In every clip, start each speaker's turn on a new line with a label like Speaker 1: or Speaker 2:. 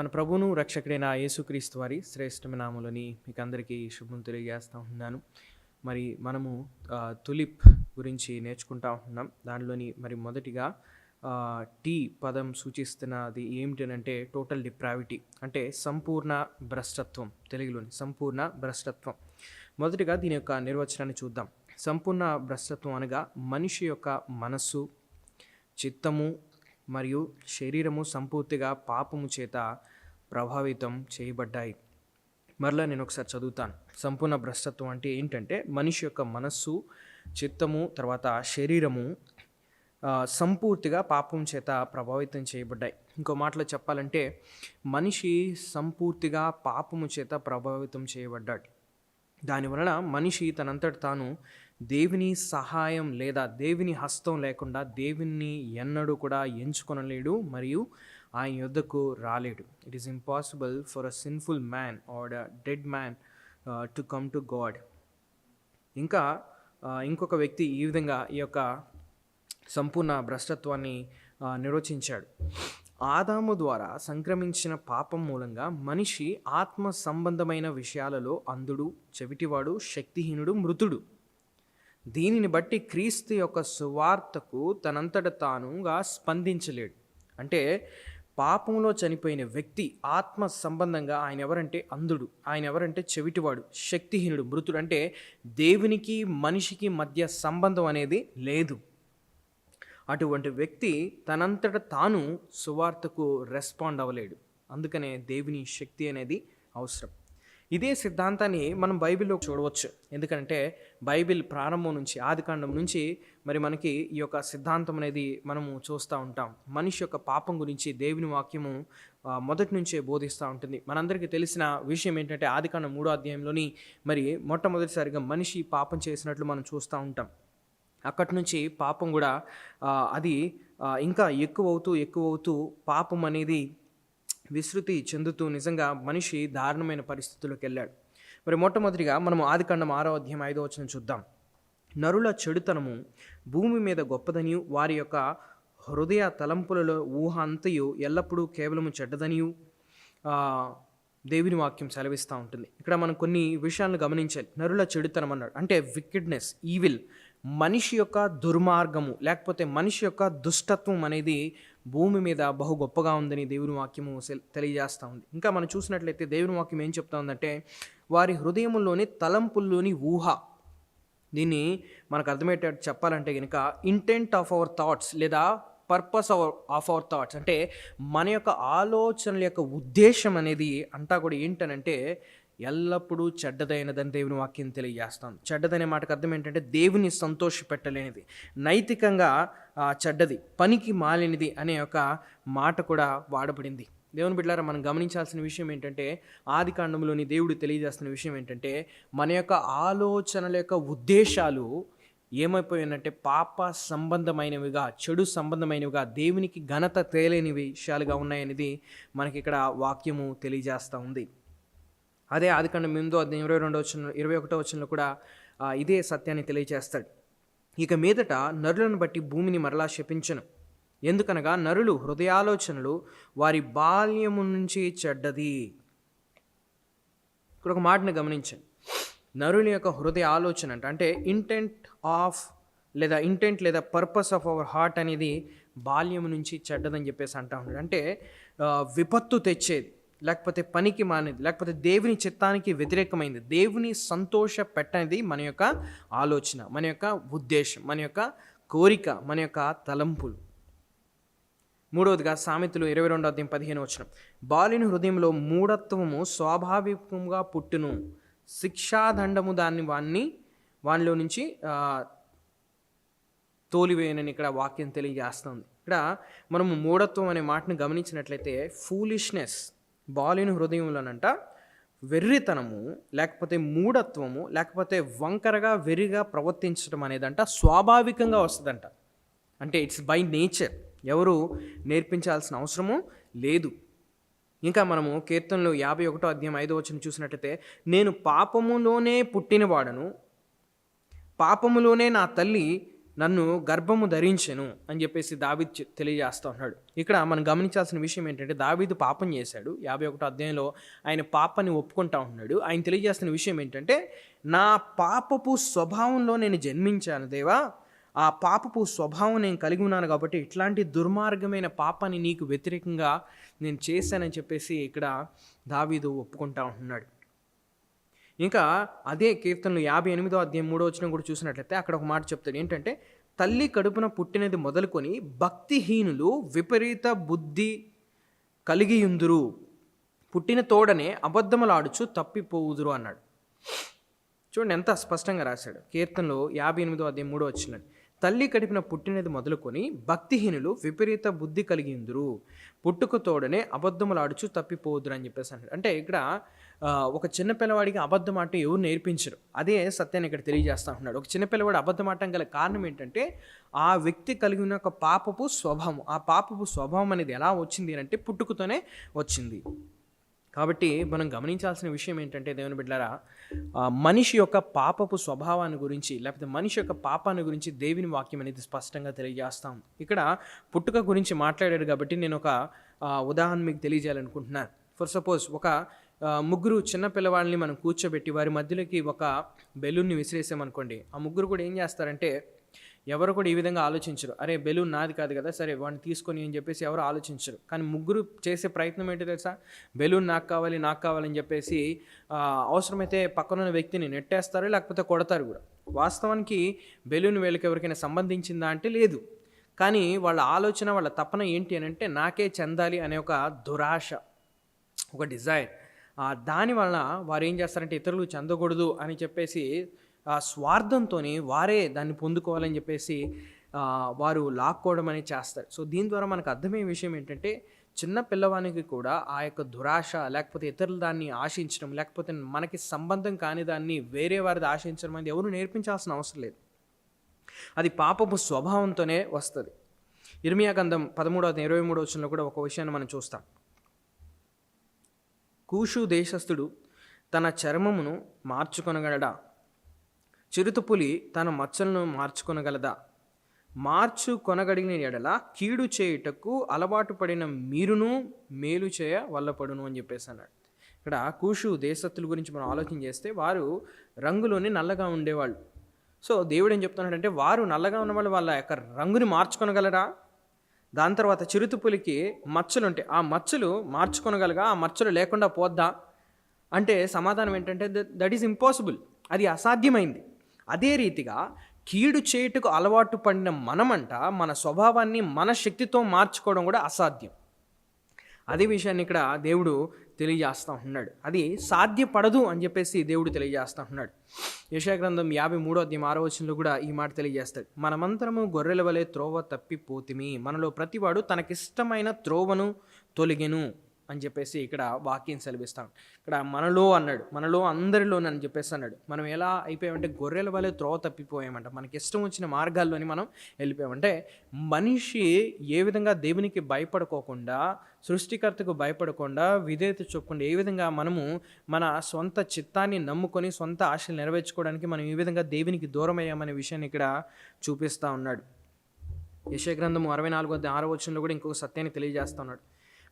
Speaker 1: మన ప్రభువును రక్షకుడైన యేసుక్రీస్తు వారి శ్రేష్టమైన నామలని మీకు అందరికీ శుభం తెలియజేస్తూ ఉన్నాను. మరి మనము తులిప్ గురించి నేర్చుకుంటా ఉన్నాం. దానిలోని మరి మొదటిగా టీ పదం సూచిస్తున్నది ఏమిటనంటే టోటల్ డిప్రావిటీ అంటే సంపూర్ణ భ్రష్టత్వం తెలుగులోని సంపూర్ణ భ్రష్టత్వం. మొదటిగా దీని యొక్క నిర్వచనాన్ని చూద్దాం. సంపూర్ణ భ్రష్టత్వం అనగా మనిషి యొక్క మనస్సు చిత్తము మరియు శరీరము సంపూర్తిగా పాపము చేత ప్రభావితం చేయబడ్డాయి. మరలా నేను ఒకసారి చదువుతాను. సంపూర్ణ భ్రష్టత్వం అంటే ఏంటంటే మనిషి యొక్క మనస్సు చిత్తము తర్వాత శరీరము సంపూర్తిగా పాపం చేత ప్రభావితం చేయబడ్డాయి. ఇంకో మాటలో చెప్పాలంటే మనిషి సంపూర్తిగా పాపము చేత ప్రభావితం చేయబడ్డాడు. దానివలన మనిషి తనంతట తాను దేవుని సహాయం లేదా దేవుని హస్తం లేకుండా దేవుని ఎన్నడూ కూడా ఎంచుకొనలేడు మరియు ఆయన యుద్ధకు రాలేడు. It is impossible for a sinful man or a dead man to come to God ఇంకా uh, ఇంకొక వ్యక్తి ఈ విధంగా ఈ యొక్క సంపూర్ణ భ్రష్టత్వాన్ని uh, నిర్వచించాడు. ఆదాము ద్వారా సంక్రమించిన పాపం మూలంగా మనిషి ఆత్మ సంబంధమైన విషయాలలో అంధుడు చెవిటివాడు శక్తిహీనుడు మృతుడు. దీనిని బట్టి క్రీస్తు యొక్క సువార్తకు తనంతట తానుగా స్పందించలేడు. అంటే పాపంలో చనిపోయిన వ్యక్తి ఆత్మ సంబంధంగా ఆయన ఎవరంటే అంధుడు ఆయన ఎవరంటే చెవిటివాడు శక్తిహీనుడు మృతుడు. అంటే దేవునికి మనిషికి మధ్య సంబంధం అనేది లేదు. అటువంటి వ్యక్తి తనంతట తాను సువార్తకు రెస్పాండ్ అవ్వలేడు. అందుకనే దేవుని శక్తి అనేది అవసరం. ఇదే సిద్ధాంతాన్ని మనం బైబిల్లో చూడవచ్చు. ఎందుకంటే బైబిల్ ప్రారంభం నుంచి ఆదికాండం నుంచి మరి మనకి ఈ యొక్క సిద్ధాంతం అనేది మనము చూస్తూ ఉంటాం. మనిషి యొక్క పాపం గురించి దేవుని వాక్యము మొదటి నుంచే బోధిస్తూ ఉంటుంది. మనందరికీ తెలిసిన విషయం ఏంటంటే ఆదికాండం మూడో అధ్యాయంలోని మరి మొట్టమొదటిసారిగా మనిషి పాపం చేసినట్లు మనం చూస్తూ ఉంటాం. అక్కడి నుంచి పాపం కూడా అది ఇంకా ఎక్కువ అవుతూ ఎక్కువ అవుతూ పాపం అనేది విస్తృతి చెందుతూ నిజంగా మనిషి దారుణమైన పరిస్థితుల్లోకి వెళ్ళాడు. మరి మొట్టమొదటిగా మనం ఆదికాండం ఆరో అధ్యాయం ఐదో వచ్చిన చూద్దాం. నరుల చెడుతనము భూమి మీద గొప్పదనియు వారి యొక్క హృదయ తలంపులలో ఊహ అంతయు ఎల్లప్పుడూ కేవలము చెడ్డదనియు దేవుని వాక్యం సెలవిస్తూ ఉంటుంది. ఇక్కడ మనం కొన్ని విషయాలను గమనించాలి. నరుల చెడుతనం అన్నాడు. అంటే వికెడ్నెస్ ఈవిల్ మనిషి యొక్క దుర్మార్గము లేకపోతే మనిషి యొక్క దుష్టత్వం అనేది భూమి మీద బహు గొప్పగా ఉందని దేవుని వాక్యము తెలియజేస్తూ ఉంది. ఇంకా మనం చూసినట్లయితే దేవుని వాక్యం ఏం చెప్తా ఉందంటే వారి హృదయంలోని తలంపుల్లోని ఊహ. దీన్ని మనకు అర్థమయ్యేటట్టు చెప్పాలంటే కనుక ఇంటెంట్ ఆఫ్ అవర్ థాట్స్ లేదా purpose our of our thoughts అంటే మన యొక్క ఆలోచనల యొక్క ఉద్దేశం అనేది అంతా కూడా ఏంటనంటే ఎల్లప్పుడూ చెడ్డదైనదని దేవుని వాక్యం తెలియజేస్తాం. చెడ్డదనే మాటకు అర్థం ఏంటంటే దేవుని సంతోష పెట్టలేనిది. నైతికంగా చెడ్డది పనికి మాలినది అనే ఒక మాట కూడా వాడబడింది. దేవుని బిడ్డారా మనం గమనించాల్సిన విషయం ఏంటంటే ఆది కాండంలోని దేవుడు తెలియజేస్తున్న విషయం ఏంటంటే మన యొక్క ఆలోచనల యొక్క ఉద్దేశాలు ఏమైపోయినంటే పాప సంబంధమైనవిగా చెడు సంబంధమైనవిగా దేవునికి ఘనత తేలేని విషయాలుగా ఉన్నాయనేది మనకి ఇక్కడ వాక్యము తెలియజేస్తూ ఉంది. అదే ఆదికాండం ఎనిమిదో అది ఇరవై రెండో వచ్చిన ఇరవై ఒకటో వచనంలో కూడా ఇదే సత్యాన్ని తెలియజేస్తాడు ఇక మీదట నరులను బట్టి భూమిని మరలా శపించను. ఎందుకనగా నరులు హృదయాలోచనలు వారి బాల్యము నుంచి చెడ్డది. ఇక్కడ ఒక మాటను గమనించండి. నరుల యొక్క హృదయ ఆలోచన అంటే అంటే ఇంటెంట్ ఆఫ్ లేదా ఇంటెంట్ లేదా పర్పస్ ఆఫ్ అవర్ హార్ట్ అనేది బాల్యం నుంచి చెడ్డదని చెప్పేసి అంటా ఉన్నాడు. అంటే విపత్తు తెచ్చేది. లేకపోతే పనికి మానేది లేకపోతే దేవుని చిత్తానికి వ్యతిరేకమైంది. దేవుని సంతోష పెట్టనిది మన యొక్క ఆలోచన మన యొక్క ఉద్దేశం మన యొక్క కోరిక మన యొక్క తలంపులు. మూడవదిగా సామెతలు ఇరవై రెండో అధ్యాయం పదిహేను వచ్చిన బాలిని హృదయంలో మూఢత్వము స్వాభావికంగా పుట్టును. శిక్షాదండము దాన్ని వాన్ని వానిలో నుంచి తోలివేయనని ఇక్కడ వాక్యం తెలియజేస్తుంది. ఇక్కడ మనము మూఢత్వం అనే మాటను గమనించినట్లయితే ఫూలిష్నెస్ బాలిని హృదయంలోనంట వెర్రితనము లేకపోతే మూఢత్వము లేకపోతే వంకరగా వెర్రిగా ప్రవర్తించడం అనేదంట స్వాభావికంగా వస్తుందంట. అంటే ఇట్స్ బై నేచర్ ఎవరు నేర్పించాల్సిన అవసరము లేదు. ఇంకా మనము కీర్తనలు యాభై ఒకటో అధ్యాయం ఐదో వచ్చిన చూసినట్లయితే నేను పాపములోనే పుట్టినవాడను పాపములోనే నా తల్లి నన్ను గర్భము ధరించెను అని చెప్పేసి దావీద్ తెలియజేస్తూ ఉన్నాడు. ఇక్కడ మనం గమనించాల్సిన విషయం ఏంటంటే దావీదు పాపం చేశాడు. యాభై ఒకటో అధ్యాయంలో ఆయన పాపాన్ని ఒప్పుకుంటా ఉన్నాడు. ఆయన తెలియజేస్తున్న విషయం ఏంటంటే నా పాపపు స్వభావంలో నేను జన్మించాను దేవా. ఆ పాపపు స్వభావం నేను కలిగి ఉన్నాను కాబట్టి ఇట్లాంటి దుర్మార్గమైన పాపాన్ని నీకు వ్యతిరేకంగా నేను చేశానని చెప్పేసి ఇక్కడ దావీదు ఒప్పుకుంటా ఉంటున్నాడు ఇంకా అదే కీర్తనలు యాభై ఎనిమిదో అధ్యాయం మూడో వచ్చిన కూడా చూసినట్లయితే అక్కడ ఒక మాట చెప్తాడు. ఏంటంటే తల్లి కడుపున పుట్టినది మొదలుకొని భక్తిహీనులు విపరీత బుద్ధి కలిగియుందురు. పుట్టిన తోడనే అబద్ధములాడుచు తప్పిపోవుదురు అన్నాడు. చూడండి ఎంత స్పష్టంగా రాశాడు. కీర్తనలో యాభై ఎనిమిదో అధ్యాయం మూడో వచ్చిన తల్లి కడిపిన పుట్టినది మొదలుకొని భక్తిహీనులు విపరీత బుద్ధి కలిగిందురు పుట్టుక తోడనే అబద్ధములాడుచు తప్పిపోదురు అని చెప్పేసి అన్నాడు. అంటే ఇక్కడ ఒక చిన్న పిల్లవాడికి అబద్ధం ఆట ఎవరు నేర్పించరు. అదే సత్యాన్ని ఇక్కడ తెలియజేస్తా ఉన్నాడు ఒక చిన్న పిల్లవాడు అబద్ధం ఆడటం గల కారణం ఏంటంటే ఆ వ్యక్తి కలిగి ఉన్న ఒక పాపపు స్వభావం ఆ పాపపు స్వభావం అనేది ఎలా వచ్చింది అంటే పుట్టుకతోనే వచ్చింది. కాబట్టి మనం గమనించాల్సిన విషయం ఏంటంటే దేవుని బిడ్డారా మనిషి యొక్క పాపపు స్వభావాన్ని గురించి లేకపోతే మనిషి యొక్క పాపాన్ని గురించి దేవుని వాక్యం అనేది స్పష్టంగా తెలియజేస్తాం ఇక్కడ పుట్టుక గురించి మాట్లాడాడు కాబట్టి నేను ఒక ఉదాహరణ మీకు తెలియజేయాలనుకుంటున్నాను. ఫర్ సపోజ్ ఒక ముగ్గురు చిన్న పిల్లవాళ్ళని మనం కూర్చోబెట్టి వారి మధ్యలోకి ఒక బెలూన్ని విసిరేసామనుకోండి. ఆ ముగ్గురు కూడా ఏం చేస్తారంటే ఎవరు కూడా ఈ విధంగా ఆలోచించరు. అరే బెలూన్ నాది కాదు కదా సరే వాడిని తీసుకొని అని చెప్పేసి ఎవరు ఆలోచించరు. కానీ ముగ్గురు చేసే ప్రయత్నం ఏంటి తెలుసా? బెలూన్ నాకు కావాలి నాకు కావాలని చెప్పేసి అవసరమైతే పక్కనున్న వ్యక్తిని నెట్టేస్తారు లేకపోతే కొడతారు కూడా. వాస్తవానికి బెలూన్ వీళ్ళకి ఎవరికైనా సంబంధించిందా అంటే లేదు. కానీ వాళ్ళ ఆలోచన వాళ్ళ తపన ఏంటి అని అంటే నాకే చెందాలి అనే ఒక దురాశ ఒక డిజైర్. దాని వలన వారు ఏం చేస్తారంటే ఇతరులు చెందకూడదు అని చెప్పేసి ఆ స్వార్థంతో వారే దాన్ని పొందుకోవాలని చెప్పేసి వారు లాక్కోవడం అనేది చేస్తారు. సో దీని ద్వారా మనకు అర్థమయ్యే విషయం ఏంటంటే చిన్న పిల్లవానికి కూడా ఆ యొక్క దురాశ లేకపోతే ఇతరుల దాన్ని ఆశించడం లేకపోతే మనకి సంబంధం కాని దాన్ని వేరే వారిది ఆశించడం అనేది ఎవరు నేర్పించాల్సిన అవసరం లేదు. అది పాపపు స్వభావంతోనే వస్తుంది. ఇర్మియా గంధం పదమూడవ ఇరవై మూడవ కూడా ఒక విషయాన్ని మనం చూస్తాం. కూషు దేశస్థుడు తన చర్మమును మార్చుకొనగలడా? చిరుతపులి తన మచ్చలను మార్చుకొనగలదా? మార్చు కొనగడిగిన ఎడల కీడు చేయుటకు అలవాటు పడిన మీరును మేలు చేయ వల్లపడును అని చెప్పేసి అన్నాడు. ఇక్కడ కూషు దేశస్థుల గురించి మనం ఆలోచన చేస్తే వారు రంగులోని నల్లగా ఉండేవాళ్ళు. సో దేవుడు ఏం చెప్తున్నాడంటే వారు నల్లగా ఉన్న వాళ్ళు వాళ్ళ యొక్క రంగుని మార్చుకొనగలరా? దాని తర్వాత చిరుతుపులికి మచ్చలు ఉంటాయి. ఆ మచ్చలు మార్చుకొనగలగా ఆ మచ్చలు లేకుండా పోద్దా? అంటే సమాధానం ఏంటంటే దట్ ఈస్ ఇంపాసిబుల్. అది అసాధ్యమైంది. అదే రీతిగా కీడు చేయుటకు అలవాటు పడిన మనమంట మన స్వభావాన్ని మన శక్తితో మార్చుకోవడం కూడా అసాధ్యం. అదే విషయాన్ని ఇక్కడ దేవుడు తెలియజేస్తూ ఉన్నాడు. అది సాధ్యపడదు అని చెప్పేసి దేవుడు తెలియజేస్తూ ఉన్నాడు. యశాగ్రంథం యాభై మూడో అధ్యాయం ఆరో వచనంలో కూడా ఈ మాట తెలియజేస్తాడు. మనమంతరము గొర్రెల వలె త్రోవ తప్పిపోతిమి. మనలో ప్రతివాడు తనకిష్టమైన త్రోవను తొలగెను. అని చెప్పేసి ఇక్కడ వాక్యం సెలవిస్తాను. ఇక్కడ మనలో అన్నాడు మనలో అందరిలో అని చెప్పేసి అన్నాడు. మనం ఎలా అయిపోయామంటే గొర్రెల వలె త్రోవ తప్పిపోయామంట. మనకి ఇష్టం వచ్చిన మార్గాల్లోని మనం వెళ్ళిపోయామంటే మనిషి ఏ విధంగా దేవునికి భయపడుకోకుండా సృష్టికర్తకు భయపడకుండా విధేయత చూపకుండా ఏ విధంగా మనము మన సొంత చిత్తాన్ని నమ్ముకొని సొంత ఆశలు నెరవేర్చుకోవడానికి మనం ఏ విధంగా దేవునికి దూరం అయ్యామనే విషయాన్ని ఇక్కడ చూపిస్తూ ఉన్నాడు. యశగ్రంథము అరవై నాలుగో ఆరో వచనంలో కూడా ఇంకొక సత్యాన్ని తెలియజేస్తున్నాడు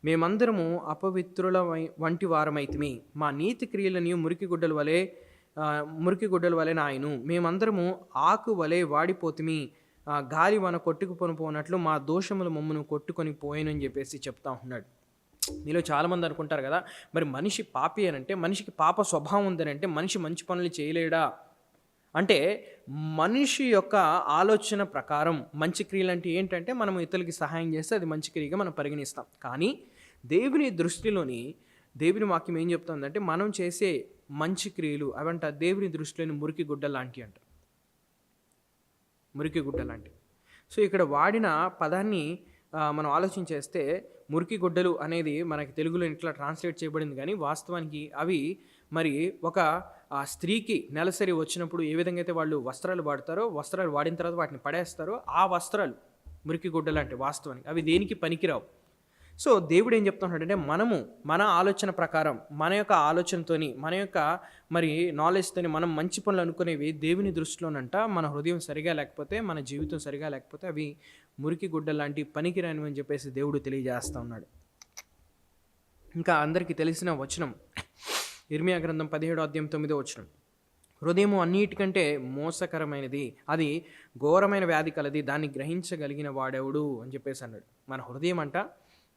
Speaker 1: మేమందరము అపవిత్రుల వై- వంటి వారమైతిమి. మా నీతి క్రియలని మురికి గుడ్డల వలె మురికి గుడ్డల వలె నాయను. మేమందరము ఆకు వలె వాడిపోతిమి. గాలి వన కొట్టుకుపోను పోనట్లు మా దోషములు మమ్మను కొట్టుకొని పోయాను అని చెప్పేసి చెప్తా ఉన్నాడు. మీలో చాలామంది అనుకుంటారు కదా మరి మనిషి పాపి అని అంటే మనిషికి పాప స్వభావం ఉందని అంటే మనిషి మంచి పనులు చేయలేడా? అంటే మనిషి యొక్క ఆలోచన ప్రకారం మంచి క్రియలు అంటే ఏంటంటే మనం ఇతరులకి సహాయం చేస్తే అది మంచి క్రియగా మనం పరిగణిస్తాం. కానీ దేవుని దృష్టిలోని దేవుని వాక్యం ఏం చెప్తుందంటే మనం చేసే మంచి క్రియలు అవంట దేవుని దృష్టిలోని మురికి గుడ్డ లాంటి అంట. మురికి గుడ్డ లాంటి. సో ఇక్కడ వాడిన పదాన్ని మనం ఆలోచించేస్తే మురికి గుడ్డలు అనేది మనకి తెలుగులో ఇట్లా ట్రాన్స్లేట్ చేయబడింది కానీ వాస్తవానికి అవి మరి ఒక ఆ స్త్రీకి నెలసరి వచ్చినప్పుడు ఏ విధంగా అయితే వాళ్ళు వస్త్రాలు వాడతారో వస్త్రాలు వాడిన తర్వాత వాటిని పడేస్తారో ఆ వస్త్రాలు మురికి గుడ్డ లాంటి వాస్తవానికి అవి దేనికి పనికిరావు. సో దేవుడు ఏం చెప్తున్నాడంటే మనము మన ఆలోచన ప్రకారం మన యొక్క ఆలోచనతోని మన యొక్క మరి నాలెడ్జ్తోని మనం మంచి పనులు అనుకునేవి దేవుని దృష్టిలోనంట మన హృదయం సరిగా లేకపోతే మన జీవితం సరిగా లేకపోతే అవి మురికి గుడ్డ లాంటి పనికిరానివి అని చెప్పేసి దేవుడు తెలియజేస్తూ ఉన్నాడు. ఇంకా అందరికీ తెలిసిన వచనం ఇర్మియా గ్రంథం పదిహేడు అధ్యాయం తొమ్మిదో వచ్చిన హృదయము అన్నిటికంటే మోసకరమైనది. అది ఘోరమైన వ్యాధి కలది. దాన్ని గ్రహించగలిగిన వాడెవడు అని చెప్పేసి అన్నాడు. మన హృదయం అంట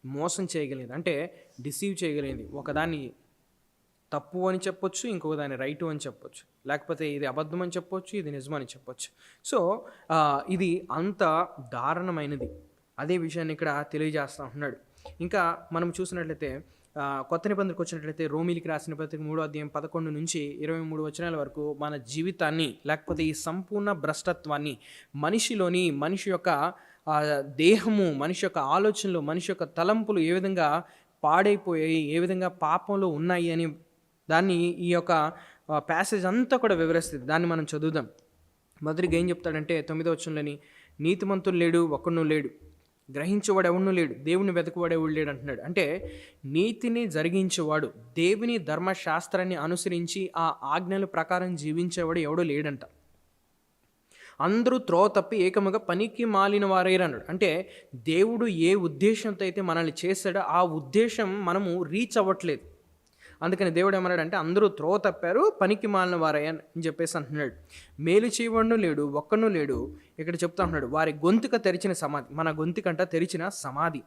Speaker 1: మోసం చేయగలిగింది. అంటే డిసీవ్ చేయగలిగింది. ఒకదాన్ని తప్పు అని చెప్పొచ్చు ఇంకొక దాన్ని రైటు అని చెప్పొచ్చు. లేకపోతే ఇది అబద్ధం అని చెప్పొచ్చు ఇది నిజం అని చెప్పొచ్చు. సో ఇది అంత దారుణమైనది. అదే విషయాన్ని ఇక్కడ తెలియజేస్తా ఉన్నాడు. ఇంకా మనం చూసినట్లయితే కొత్త నిబంధనకు వచ్చినట్లయితే రోమిలికి రాసిన పత్రిక మూడో అధ్యాయం పదకొండు నుంచి ఇరవై మూడు వచనాల వరకు మన జీవితాన్ని లేకపోతే ఈ సంపూర్ణ భ్రష్టత్వాన్ని మనిషిలోని మనిషి యొక్క దేహము మనిషి యొక్క ఆలోచనలు మనిషి యొక్క తలంపులు ఏ విధంగా పాడైపోయాయి ఏ విధంగా పాపంలో ఉన్నాయి అని దాన్ని ఈ యొక్క ప్యాసేజ్ అంతా కూడా వివరిస్తుంది. దాన్ని మనం చదువుదాం. మొదటిగా ఏం చెప్తాడంటే తొమ్మిదో వచ్చంలోని నీతిమంతులు లేడు ఒక్కడు లేడు. గ్రహించేవాడు ఎవడు లేడు దేవుని వెతకువాడు ఎవడు లేడు అంటున్నాడు. అంటే నీతిని జరిగించేవాడు దేవుని ధర్మశాస్త్రాన్ని అనుసరించి ఆ ఆజ్ఞల ప్రకారం జీవించేవాడు ఎవడో లేడంట. అందరూ త్రో తప్పి ఏకముగా పనికి మాలిన వారైరన్నాడు అంటే దేవుడు ఏ ఉద్దేశంతో అయితే మనల్ని చేశాడో ఆ ఉద్దేశం మనము రీచ్ అవ్వట్లేదు. అందుకని దేవుడు ఏమన్నాడంటే అందరూ త్రోవ తప్పారు పనికి మాలిన వారయ్య అని చెప్పేసి అంటున్నాడు. మేలు చేయవడు లేడు ఒక్కను లేడు. ఇక్కడ చెప్తా ఉన్నాడు వారి గొంతుక తెరిచిన సమాధి మన గొంతుకంట తెరిచిన సమాధి.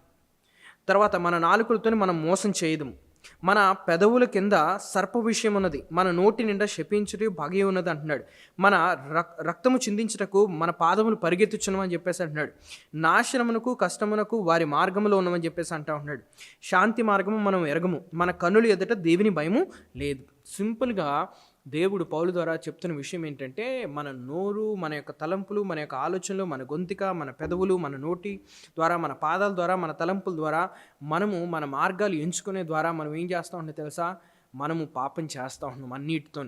Speaker 1: తర్వాత మన నాలుకలతో మనం మోసం చేయదు మన పెదవుల కింద సర్ప విషయం ఉన్నది. మన నోటి నిండా శపించుటి భగి ఉన్నది అంటున్నాడు. మన రక్ రక్తము చిందించుటకు మన పాదములు పరిగెత్తుచున్నామని చెప్పేసి అంటున్నాడు. నాశనమునకు కష్టమునకు వారి మార్గంలో ఉన్నామని చెప్పేసి అంటా ఉన్నాడు శాంతి మార్గము మనం ఎరగము. మన కన్నులు ఎదుట దేవుని భయము లేదు. సింపుల్గా దేవుడు పౌలు ద్వారా చెప్తున్న విషయం ఏంటంటే మన నోరు మన యొక్క తలంపులు మన యొక్క ఆలోచనలు మన గొంతిక మన పెదవులు మన నోటి ద్వారా మన పాదాల ద్వారా మన తలంపుల ద్వారా మనము మన మార్గాలు ఎంచుకునే ద్వారా మనం ఏం చేస్తూ ఉంటే తెలుసా? మనము పాపం చేస్తూ ఉన్నాం అన్నిటితో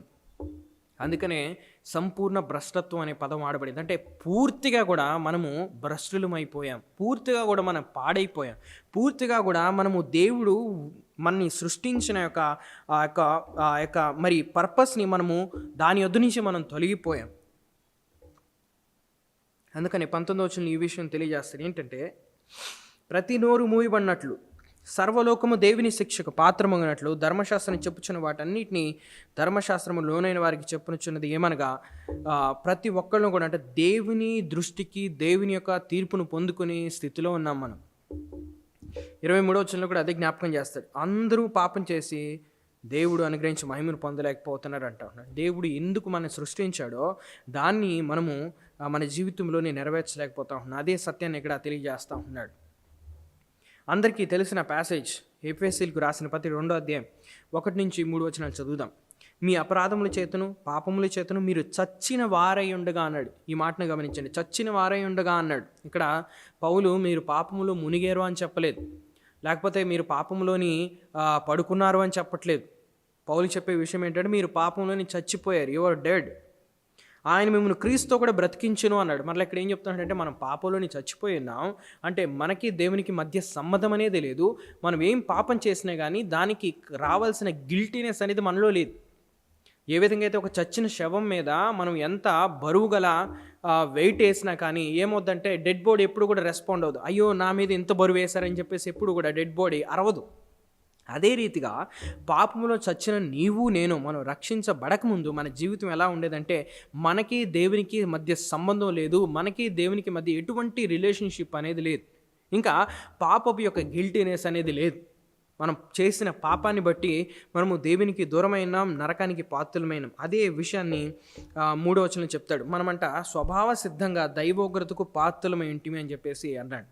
Speaker 1: అందుకనే సంపూర్ణ భ్రష్టత్వం అనే పదం వాడబడింది అంటే పూర్తిగా కూడా మనము భ్రష్టులమైపోయాం. పూర్తిగా కూడా మనం పాడైపోయాం. పూర్తిగా కూడా మనము దేవుడు మనని సృష్టించిన యొక్క ఆ యొక్క ఆ యొక్క మరి పర్పస్ని మనము దాని యొద్ద నుంచి మనం తొలగిపోయాం. అందుకని పంతొమ్మిది వచ్చిన ఈ విషయం తెలియజేస్తారు ఏంటంటే ప్రతి నోరు మూయబడినట్లు సర్వలోకము దేవుని శిక్షకు పాత్రమగినట్లు ధర్మశాస్త్రం చెప్పుచున్న వాటన్నిటిని ధర్మశాస్త్రము లోనైన వారికి చెప్పునుచున్నది ఏమనగా ప్రతి ఒక్కళ్ళను కూడా అంటే దేవుని దృష్టికి దేవుని యొక్క తీర్పును పొందుకునే స్థితిలో ఉన్నాం మనం. ఇరవై మూడో వచనంలో కూడా అదే జ్ఞాపకం చేస్తాడు. అందరూ పాపం చేసి దేవుడు అనుగ్రహించి మహిమను పొందలేకపోతున్నారు అంటా ఉన్నాడు దేవుడు ఎందుకు మనం సృష్టించాడో దాన్ని మనము మన జీవితంలోనే నెరవేర్చలేకపోతా ఉన్నాం. అదే సత్యాన్ని ఇక్కడ తెలియజేస్తూ ఉన్నాడు. అందరికీ తెలిసిన ప్యాసేజ్ ఎఫ్ఎస్సీలకు రాసిన ప్రతి రెండో అధ్యాయం ఒకటి నుంచి మూడు వచనాలు చదువుదాం. మీ అపరాధముల చేతను పాపముల చేతను మీరు చచ్చిన వారై ఉండగా అన్నాడు. ఈ మాటను గమనించండి. చచ్చిన వారై ఉండగా అన్నాడు. ఇక్కడ పౌలు మీరు పాపములో మునిగేరు అని చెప్పలేదు. లేకపోతే మీరు పాపంలోని పడుకున్నారు అని చెప్పట్లేదు. పౌలు చెప్పే విషయం ఏంటంటే మీరు పాపంలోని చచ్చిపోయారు. యువర్ డెడ్ ఆయన మిమ్మల్ని క్రీస్తుతో కూడా బ్రతికించును అన్నాడు. మరలా ఇక్కడ ఏం చెప్తున్నాడంటే మనం పాపంలోని చచ్చిపోయి ఉన్నాం అంటే మనకి దేవునికి మధ్య సంబంధం అనేది లేదు. మనం ఏం పాపం చేసినా కానీ దానికి రావాల్సిన గిల్టీనెస్ అనేది మనలో లేదు. ఏ విధంగా అయితే ఒక చచ్చిన శవం మీద మనం ఎంత బరువు గల వెయిట్ వేసినా కానీ ఏమవుద్దంటే డెడ్ బాడీ ఎప్పుడు కూడా రెస్పాండ్ అవ్వదు. అయ్యో నా మీద ఇంత బరువు వేశారని చెప్పేసి ఎప్పుడు కూడా డెడ్ బాడీ అరవదు. అదే రీతిగా పాపములో చచ్చిన నీవు నేను మనం రక్షించబడకముందు మన జీవితం ఎలా ఉండేదంటే మనకి దేవునికి మధ్య సంబంధం లేదు మనకి దేవునికి మధ్య ఎటువంటి రిలేషన్షిప్ అనేది లేదు. ఇంకా పాపపు యొక్క గిల్టీనెస్ అనేది లేదు. మనం చేసిన పాపాన్ని బట్టి మనము దేవునికి దూరమైనాం నరకానికి పాత్రలమైనాం. అదే విషయాన్ని మూడవచనం చెప్తాడు. మనమంట స్వభావ సిద్ధంగా దైవోగ్రతకు పాత్రలమై ఇంటిమి అని చెప్పేసి అన్నాడు.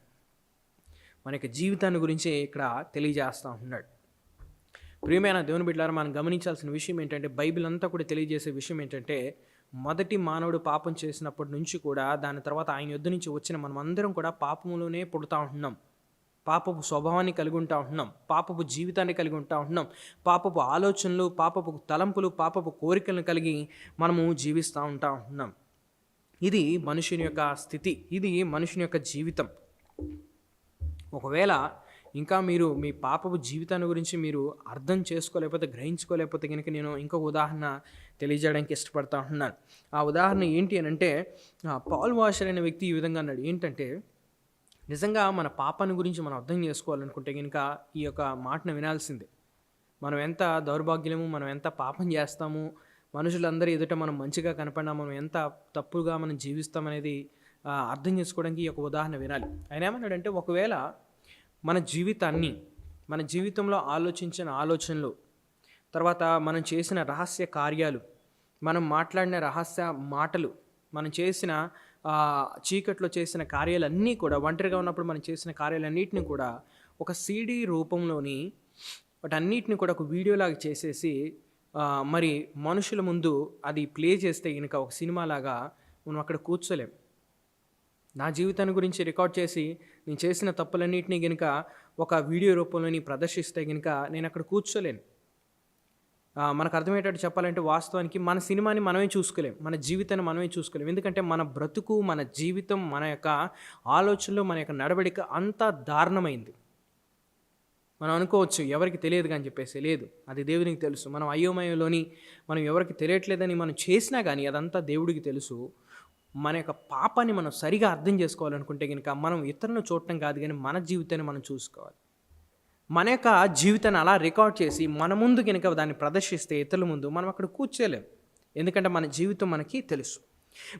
Speaker 1: మన యొక్క జీవితాన్ని గురించి ఇక్కడ తెలియజేస్తూ ఉన్నాడు. ప్రియమైన దేవుని బిడ్డారా మనం గమనించాల్సిన విషయం ఏంటంటే బైబిల్ అంతా కూడా తెలియజేసే విషయం ఏంటంటే మొదటి మానవుడు పాపం చేసినప్పటి నుంచి కూడా దాని తర్వాత ఆయన యుద్ధ నుంచి వచ్చిన మనం అందరం కూడా పాపములోనే పుడతా ఉంటున్నాం. పాపపు స్వభావాన్ని కలిగి ఉంటా ఉంటున్నాం. పాపపు జీవితాన్ని కలిగి ఉంటా ఉంటున్నాం. పాపపు ఆలోచనలు పాపపు తలంపులు పాపపు కోరికలను కలిగి మనము జీవిస్తూ ఉంటా ఉంటున్నాం. ఇది మనుషుని యొక్క స్థితి. ఇది మనుషుని యొక్క జీవితం. ఒకవేళ ఇంకా మీరు మీ పాపపు జీవితాన్ని గురించి మీరు అర్థం చేసుకోలేకపోతే గ్రహించుకోలేకపోతే కనుక నేను ఇంకొక ఉదాహరణ తెలియజేయడానికి ఇష్టపడతా ఉంటున్నాను ఆ ఉదాహరణ ఏంటి అని అంటే పాల్ వాషర్ అనే వ్యక్తి ఈ విధంగా అన్నాడు. ఏంటంటే నిజంగా మన పాపాన్ని గురించి మనం అర్థం చేసుకోవాలనుకుంటే కనుక ఈ యొక్క మాటను వినాల్సిందే. మనం ఎంత దౌర్భాగ్యము మనం ఎంత పాపం చేస్తాము మనుషులందరూ ఎదుట మనం మంచిగా కనపడినా మనం ఎంత తప్పుగా మనం జీవిస్తామనేది అర్థం చేసుకోవడానికి ఈ యొక్క ఉదాహరణ వినాలి. ఆయన ఏమన్నాడంటే ఒకవేళ మన జీవితాన్ని మన జీవితంలో ఆలోచించిన ఆలోచనలు తర్వాత మనం చేసిన రహస్య కార్యాలు మనం మాట్లాడిన రహస్య మాటలు మనం చేసిన చీకట్లో చేసిన కార్యాలన్నీ కూడా ఒంటరిగా ఉన్నప్పుడు మనం చేసిన కార్యాలన్నింటినీ కూడా ఒక సీడీ రూపంలోని వాటన్నిటిని కూడా ఒక వీడియోలాగా చేసేసి మరి మనుషుల ముందు అది ప్లే చేస్తే కనుక ఒక సినిమాలాగా మనం అక్కడ కూర్చోలేం. నా జీవితాన్ని గురించి రికార్డ్ చేసి నేను చేసిన తప్పులన్నింటినీ గనుక ఒక వీడియో రూపంలోని ప్రదర్శిస్తే గనుక నేను అక్కడ కూర్చోలేను. మనకు అర్థమయ్యేటట్టు చెప్పాలంటే వాస్తవానికి మన సినిమాని మనమే చూసుకోలేం మన జీవితాన్ని మనమే చూసుకోలేం. ఎందుకంటే మన బ్రతుకు మన జీవితం మన యొక్క ఆలోచనలు మన యొక్క నడవడిక అంత దారుణమైంది. మనం అనుకోవచ్చు ఎవరికి తెలియదు కానీ చెప్పేసి లేదు అది దేవునికి తెలుసు. మనం అయోమయంలోని మనం ఎవరికి తెలియట్లేదని మనం చేసినా కానీ అదంతా దేవుడికి తెలుసు. మన యొక్క పాపాన్ని మనం సరిగా అర్థం చేసుకోవాలనుకుంటే కనుక మనం ఇతరులను చూడటం కాదు కానీ మన జీవితాన్ని మనం చూసుకోవాలి. మన యొక్క జీవితాన్ని అలా రికార్డ్ చేసి మన ముందు కనుక దాన్ని ప్రదర్శిస్తే ఇతరుల ముందు మనం అక్కడ కూర్చోలేం. ఎందుకంటే మన జీవితం మనకి తెలుసు.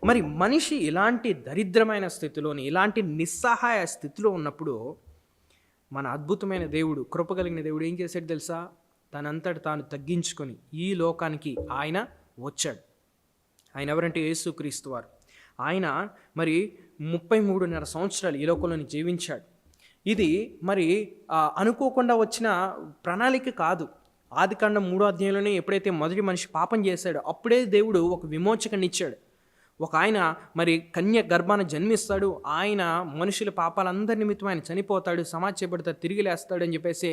Speaker 1: మరి మనిషి ఇలాంటి దరిద్రమైన స్థితిలోని ఇలాంటి నిస్సహాయ స్థితిలో ఉన్నప్పుడు మన అద్భుతమైన దేవుడు కృపగలిగిన దేవుడు ఏం చేశాడు తెలుసా? తనంతట తాను తగ్గించుకొని ఈ లోకానికి ఆయన వచ్చాడు. ఆయన ఎవరంటే యేసుక్రీస్తు వారు. ఆయన మరి ముప్పై మూడున్నర సంవత్సరాలు ఈ లోకంలోని జీవించాడు. ఇది మరి అనుకోకుండా వచ్చిన ప్రణాళిక కాదు. ఆదికాండం మూడో అధ్యాయంలోనే ఎప్పుడైతే మొదటి మనిషి పాపం చేశాడో అప్పుడే దేవుడు ఒక విమోచకనిచ్చాడు ఒక ఆయన మరి కన్య గర్భాన జన్మిస్తాడు ఆయన మనుషుల పాపాలందరి నిమిత్తం ఆయన చనిపోతాడు సమాజ చేపడతాడు తిరిగి లేస్తాడు అని చెప్పేసి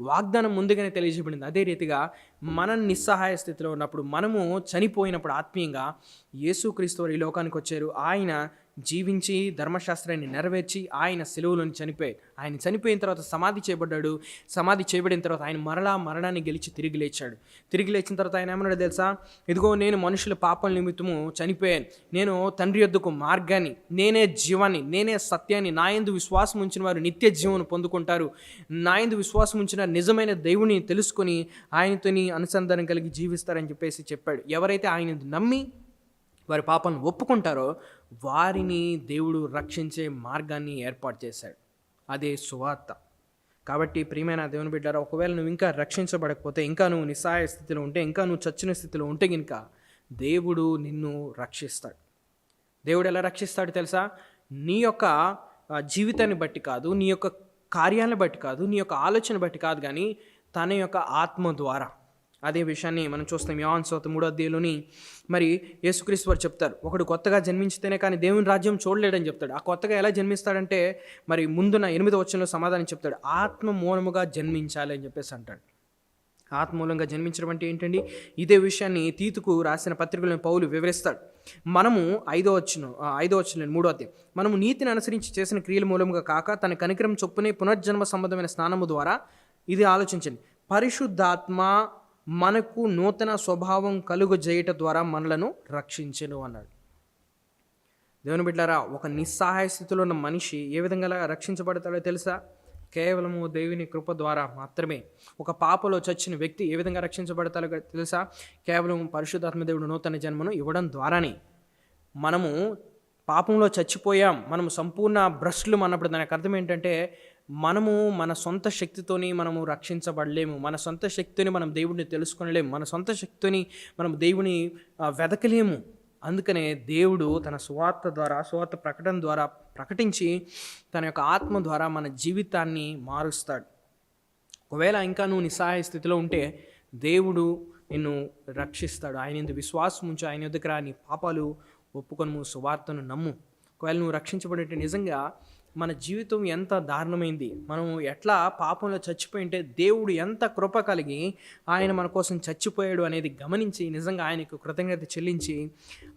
Speaker 1: వాగ్దానం ముందుగానే తెలియజేయబడింది. అదే రీతిగా మనం నిస్సహాయ స్థితిలో ఉన్నప్పుడు మనము చనిపోయినప్పుడు ఆత్మీయంగా యేసుక్రీస్తు వారు ఈ లోకానికి వచ్చారు. ఆయన జీవించి ధర్మశాస్త్రాన్ని నెరవేర్చి ఆయన సెలవులను చనిపోయాడు ఆయన చనిపోయిన తర్వాత సమాధి చేయబడ్డాడు. సమాధి చేయబడిన తర్వాత ఆయన మరలా మరణాన్ని గెలిచి తిరిగి లేచాడు. తిరిగి లేచిన తర్వాత ఆయన ఏమన్నాడు తెలుసా? ఇదిగో నేను మనుషుల పాపం నిమిత్తము చనిపోయాను. నేను తండ్రి యొద్దకు మార్గాన్ని నేనే జీవాన్ని నేనే సత్యాన్ని నా యందు విశ్వాసం ఉంచిన వారు నిత్య జీవను పొందుకుంటారు. నా యందు విశ్వాసం ఉంచిన నిజమైన దేవుని తెలుసుకొని ఆయనతోని అనుసంధానం కలిగి జీవిస్తారని చెప్పేసి చెప్పాడు. ఎవరైతే ఆయన నమ్మి వారి పాపాలను ఒప్పుకుంటారో వారిని దేవుడు రక్షించే మార్గాన్ని ఏర్పాటు చేశాడు. అదే సువార్త. కాబట్టి ప్రియమైన దేవుని బిడ్డారా ఒకవేళ నువ్వు ఇంకా రక్షించబడకపోతే ఇంకా నువ్వు నిస్సహాయ స్థితిలో ఉంటే ఇంకా నువ్వు చచ్చిన స్థితిలో ఉంటే కనుక దేవుడు నిన్ను రక్షిస్తాడు. దేవుడు ఎలా రక్షిస్తాడు తెలుసా? నీ యొక్క జీవితాన్ని బట్టి కాదు నీ యొక్క కార్యాలను బట్టి కాదు నీ యొక్క ఆలోచన బట్టి కాదు కానీ తన యొక్క ఆత్మ ద్వారా. అదే విషయాన్ని మనం చూస్తాం. యోన్ సోత మూడో అధ్యాయంలోని మరి యేసుక్రీస్తు వారు చెప్తారు. ఒకడు కొత్తగా జన్మించితేనే కానీ దేవుని రాజ్యం చూడలేడని చెప్తాడు. ఆ కొత్తగా ఎలా జన్మిస్తాడంటే మరి ముందున ఎనిమిదో వచ్చంలో సమాధానం చెప్తాడు. ఆత్మ మూలముగా జన్మించాలి అని చెప్పేసి అంటాడు. ఆత్మూలంగా జన్మించడం అంటే ఏంటండి? ఇదే విషయాన్ని తీతుకు రాసిన పత్రికలను పౌలు వివరిస్తాడు. మనము ఐదో వచ్చిన ఐదో వచ్చిన మూడో అధ్యాయం. మనము నీతిని అనుసరించి చేసిన క్రియల మూలముగా కాక తన కనికరం చొప్పునే పునర్జన్మ సంబంధమైన స్నానము ద్వారా ఇది ఆలోచించండి. పరిశుద్ధాత్మ మనకు నూతన స్వభావం కలుగజేయట ద్వారా మనలను రక్షించను అన్నాడు. దేవుని బిడ్డారా ఒక నిస్సహాయ స్థితిలో ఉన్న మనిషి ఏ విధంగా రక్షించబడతాడో తెలుసా? కేవలము దేవుని కృప ద్వారా మాత్రమే. ఒక పాపలో చచ్చిన వ్యక్తి ఏ విధంగా రక్షించబడతాడో తెలుసా? కేవలం పరిశుద్ధాత్మ దేవుడు నూతన జన్మను ఇవ్వడం ద్వారానే. మనము పాపంలో చచ్చిపోయాం మనము సంపూర్ణ భ్రష్లు అన్నప్పుడు దానికి అర్థం ఏంటంటే మనము మన సొంత శక్తితోని మనము రక్షించబడలేము. మన సొంత శక్తిని మనం దేవుడిని తెలుసుకొనలేము. మన సొంత శక్తిని మనం దేవుని వెదకలేము. అందుకనే దేవుడు తన సువార్త ద్వారా సువార్త ప్రకటన ద్వారా ప్రకటించి తన యొక్క ఆత్మ ద్వారా మన జీవితాన్ని మారుస్తాడు. ఒకవేళ ఇంకా నువ్వు నిస్సహాయ స్థితిలో ఉంటే దేవుడు నిన్ను రక్షిస్తాడు. ఆయన ఎందుకు విశ్వాసం ఉంచు ఆయన దగ్గర నీ పాపాలు ఒప్పుకొను సువార్తను నమ్ము. ఒకవేళ నువ్వు రక్షించబడితే నిజంగా మన జీవితం ఎంత దారుణమైంది. మనం ఎట్లా పాపంలో చచ్చిపోయింటే దేవుడు ఎంత కృప కలిగి ఆయన మన కోసం చచ్చిపోయాడు అనేది గమనించి నిజంగా ఆయనకు కృతజ్ఞత చెల్లించి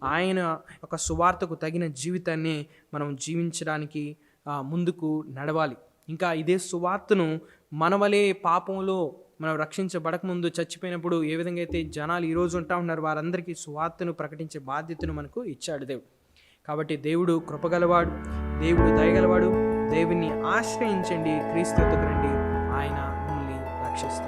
Speaker 1: ఆయన యొక్క సువార్తకు తగిన జీవితాన్ని మనం జీవించడానికి ముందుకు నడవాలి. ఇంకా ఇదే సువార్తను మనవలే పాపంలో మనం రక్షించబడకముందు చచ్చిపోయినప్పుడు ఏ విధంగా అయితే జనాలు ఈరోజు ఉంటా ఉన్నారు వారందరికీ సువార్తను ప్రకటించే బాధ్యతను మనకు ఇచ్చాడు దేవుడు. కాబట్టి దేవుడు కృపగలవాడు దేవుడు దయగలవాడు. దేవుని ఆశ్రయించండి. క్రీస్తు రండి ఆయన మిమ్మల్ని రక్షిస్తాడు.